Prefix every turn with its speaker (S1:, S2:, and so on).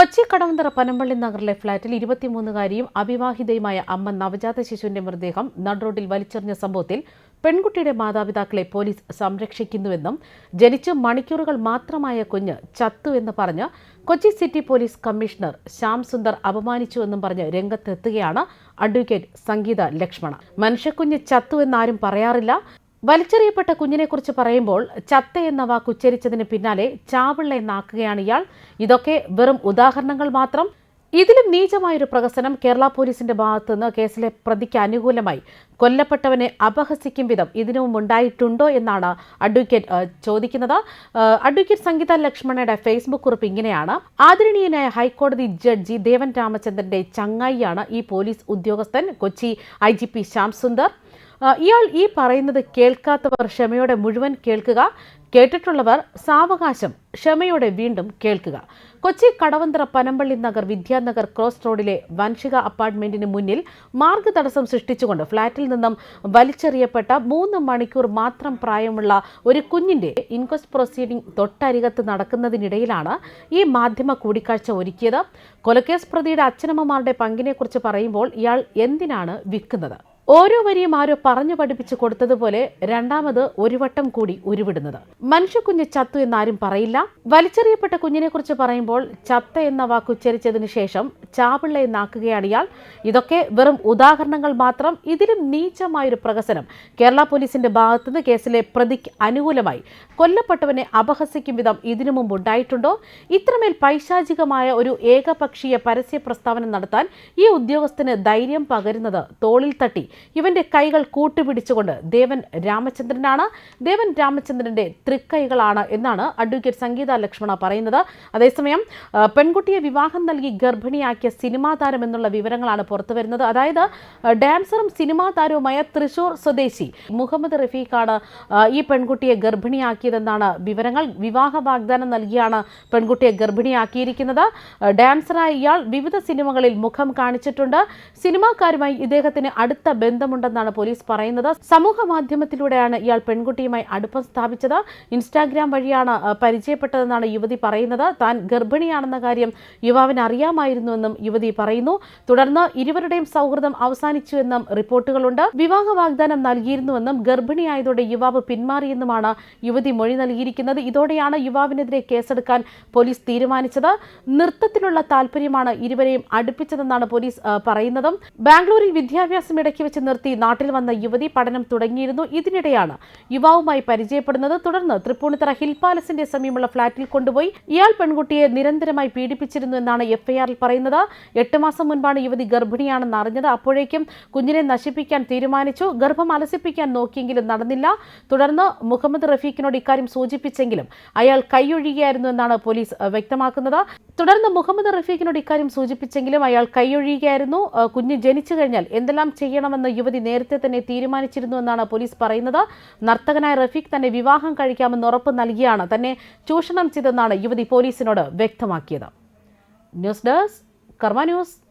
S1: കൊച്ചി കടവന്തറ പനമ്പള്ളി നഗറിലെ ഫ്ളാറ്റിൽ ഇരുപത്തിമൂന്നുകാരിയും അവിവാഹിതയുമായ അമ്മ നവജാത ശിശുവിന്റെ മൃതദേഹം നടുറോഡിൽ വലിച്ചെറിഞ്ഞ സംഭവത്തിൽ പെൺകുട്ടിയുടെ മാതാപിതാക്കളെ പോലീസ് സംരക്ഷിക്കുന്നുവെന്നും ജനിച്ച് മണിക്കൂറുകൾ മാത്രമായ കുഞ്ഞ് ചത്തുവെന്ന് പറഞ്ഞ് Kochi city police commissioner Shyam Sundar അപമാനിച്ചുവെന്നും പറഞ്ഞ് രംഗത്തെത്തുകയാണ് അഡ്വക്കേറ്റ് സംഗീത ലക്ഷ്മണ. മനുഷ്യക്കുഞ്ഞ് ചത്തുവെന്നാരും പറയാറില്ല. വലിച്ചെറിയപ്പെട്ട കുഞ്ഞിനെക്കുറിച്ച് പറയുമ്പോൾ ചത്ത എന്ന വാക്ക് ഉച്ചരിച്ചതിന് പിന്നാലെ ചാവിള്ള എന്നാക്കുകയാണ് ഇയാൾ. ഇതൊക്കെ വെറും ഉദാഹരണങ്ങൾ മാത്രം. ഇതിലും നീചമായൊരു പ്രഹസനം കേരള പോലീസിന്റെ ഭാഗത്തുനിന്ന് കേസിലെ പ്രതിക്ക് അനുകൂലമായി. കൊല്ലപ്പെട്ടവനെ അപഹസിക്കും വിധം ഇതിനു മുമ്പുണ്ടായിട്ടുണ്ടോ എന്നാണ് അഡ്വക്കേറ്റ് ചോദിക്കുന്നത്. അഡ്വക്കേറ്റ് സംഗീത ലക്ഷ്മണയുടെ ഫേസ്ബുക്ക് കുറിപ്പ് ഇങ്ങനെയാണ്. ആദരണീയനായ ഹൈക്കോടതി ജഡ്ജി ദേവൻ രാമചന്ദ്രന്റെ ചങ്ങായിയാണ് ഈ പോലീസ് ഉദ്യോഗസ്ഥൻ Kochi I G P Shyam Sundar. ഇയാൾ ഈ പറയുന്നത് കേൾക്കാത്തവർ ക്ഷമയോടെ മുഴുവൻ കേൾക്കുക. കേട്ടിട്ടുള്ളവർ സാവകാശം ക്ഷമയോടെ വീണ്ടും കേൾക്കുക. കൊച്ചി കടവന്തറ പനമ്പള്ളി നഗർ വിദ്യാനഗർ ക്രോസ് റോഡിലെ വൻഷിക അപ്പാർട്ട്മെന്റിന് മുന്നിൽ മാർഗതടസ്സം സൃഷ്ടിച്ചുകൊണ്ട് ഫ്ളാറ്റിൽ നിന്നും വലിച്ചെറിയപ്പെട്ട മൂന്ന് മണിക്കൂർ മാത്രം പ്രായമുള്ള ഒരു കുഞ്ഞിന്റെ ഇൻക്വസ്റ്റ് പ്രൊസീഡിംഗ് തൊട്ടരികത്ത് നടക്കുന്നതിനിടയിലാണ് ഈ മാധ്യമ കൂടിക്കാഴ്ച ഒരുക്കിയത്. കൊലക്കേസ് പ്രതിയുടെ അച്ഛനമ്മമാരുടെ പങ്കിനെക്കുറിച്ച് പറയുമ്പോൾ ഇയാൾ എന്തിനാണ് വിൽക്കുന്നത്? ഓരോ വരിയും ആരോ പറഞ്ഞു പഠിപ്പിച്ചു കൊടുത്തതുപോലെ രണ്ടാമത് ഒരു വട്ടം കൂടി ഉരുവിടുന്നത്. മനുഷ്യക്കുഞ്ഞ് ചത്തു എന്നാരും പറയില്ല. വലിച്ചെറിയപ്പെട്ട കുഞ്ഞിനെക്കുറിച്ച് പറയുമ്പോൾ ചത്ത എന്ന വാക്ക് ഉച്ചരിച്ചതിന് ശേഷം ചാപിള്ള എന്നാക്കുകയാണ് ഇയാൾ. ഇതൊക്കെ വെറും ഉദാഹരണങ്ങൾ മാത്രം. ഇതിലും നീചമായൊരു പ്രഹസനം കേരള പോലീസിന്റെ ഭാഗത്തുനിന്ന് കേസിലെ പ്രതിക്ക് അനുകൂലമായി. കൊല്ലപ്പെട്ടവനെ അപഹസിക്കും വിധം ഇതിനു മുമ്പ് ഉണ്ടായിട്ടുണ്ടോ? ഇത്രമേൽ പൈശാചികമായ ഒരു ഏകപക്ഷീയ പരസ്യ പ്രസ്താവന നടത്താൻ ഈ ഉദ്യോഗസ്ഥന് ധൈര്യം പകരുന്നത് തോളിൽ തട്ടി. ഇവന്റെ കൈകൾ കൂട്ടുപിടിച്ചുകൊണ്ട് ദേവൻ രാമചന്ദ്രനാണ്. ദേവൻ രാമചന്ദ്രന്റെ തൃക്കൈകളാണ് എന്നാണ് അഡ്വക്കേറ്റ് സംഗീത ലക്ഷ്മണ പറയുന്നത്. അതേസമയം പെൺകുട്ടിയെ വിവാഹം നൽകി ഗർഭിണിയാക്കിയ സിനിമാ താരം എന്നുള്ള വിവരങ്ങളാണ് പുറത്തു വരുന്നത്. അതായത് ഡാൻസറും സിനിമാ താരവുമായ തൃശൂർ സ്വദേശി മുഹമ്മദ് റഫീഖാണ് ഈ പെൺകുട്ടിയെ ഗർഭിണിയാക്കിയതെന്നാണ് വിവരങ്ങൾ. വിവാഹ വാഗ്ദാനം നൽകിയാണ് പെൺകുട്ടിയെ ഗർഭിണിയാക്കിയിരിക്കുന്നത്. ഡാൻസറായ ഇയാൾ വിവിധ സിനിമകളിൽ മുഖം കാണിച്ചിട്ടുണ്ട്. സിനിമാക്കാരുമായി ഇദ്ദേഹത്തിന് അടുത്ത ബന്ധമുണ്ടെന്നാണ് പോലീസ് പറയുന്നത്. സമൂഹ മാധ്യമത്തിലൂടെയാണ് ഇയാൾ പെൺകുട്ടിയുമായി അടുപ്പം സ്ഥാപിച്ചത്. ഇൻസ്റ്റാഗ്രാം വഴിയാണ് പരിചയപ്പെട്ടതെന്നാണ് യുവതി പറയുന്നത്. താൻ ഗർഭിണിയാണെന്ന കാര്യം യുവാവിന് അറിയാമായിരുന്നുവെന്നും യുവതി പറയുന്നു. തുടർന്ന് ഇരുവരുടെയും സൗഹൃദം അവസാനിച്ചുവെന്നും റിപ്പോർട്ടുകളുണ്ട്. വിവാഹ വാഗ്ദാനം നൽകിയിരുന്നുവെന്നും ഗർഭിണിയായതോടെ യുവാവ് പിന്മാറിയെന്നുമാണ് യുവതി മൊഴി നൽകിയിരിക്കുന്നത്. ഇതോടെയാണ് യുവാവിനെതിരെ കേസെടുക്കാൻ പോലീസ് തീരുമാനിച്ചത്. നൃത്തത്തിലുള്ള താല്പര്യമാണ് ഇരുവരെയും അടുപ്പിച്ചതെന്നാണ് പോലീസ് പറയുന്നതും. ബാംഗ്ലൂരിൽ വിദ്യാഭ്യാസം ഇടയ്ക്ക് വെച്ച് നിർത്തി നാട്ടിൽ വന്ന യുവതി പഠനം തുടങ്ങിയിരുന്നു. ഇതിനിടെയാണ് യുവാവുമായി പരിചയപ്പെടുന്നത്. തുടർന്ന് തൃപ്പൂണിത്തറ ഹിൽ പാലസിന്റെ സമീപമുള്ള ഫ്ളാറ്റിൽ കൊണ്ടുപോയി ഇയാൾ പെൺകുട്ടിയെ നിരന്തരമായി പീഡിപ്പിച്ചിരുന്നു എന്നാണ് എഫ്ഐആറിൽ പറയുന്നത്. എട്ട് മാസം മുൻപാണ് യുവതി ഗർഭിണിയാണെന്ന് അറിഞ്ഞത്. അപ്പോഴേക്കും കുഞ്ഞിനെ നശിപ്പിക്കാൻ തീരുമാനിച്ചു. ഗർഭം അലസിപ്പിക്കാൻ നോക്കിയെങ്കിലും നടന്നില്ല. തുടർന്ന് മുഹമ്മദ് റഫീഖിനോട് ഇക്കാര്യം സൂചിപ്പിച്ചെങ്കിലും അയാൾ കൈയൊഴിയുകയായിരുന്നു എന്നാണ് പോലീസ് വ്യക്തമാക്കുന്നത്. തുടർന്ന് മുഹമ്മദ് റഫീഖിനോട് ഇക്കാര്യം സൂചിപ്പിച്ചെങ്കിലും അയാൾ കൈയൊഴിയുകയായിരുന്നു. കുഞ്ഞ് ജനിച്ചു കഴിഞ്ഞാൽ എന്തെല്ലാം ചെയ്യണമെന്ന് യുവതി നേരത്തെ തന്നെ തീരുമാനിച്ചിരുന്നുവെന്നാണ് പോലീസ് പറയുന്നത്. നർത്തകനായ റഫീഖ് തന്നെ വിവാഹം കഴിക്കാമെന്ന് ഉറപ്പ് നൽകിയാണ്. തന്നെ ചൂഷണം ചെയ്തെന്നാണ് യുവതി പോലീസിനോട് വ്യക്തമാക്കിയത്. News desk Karma news.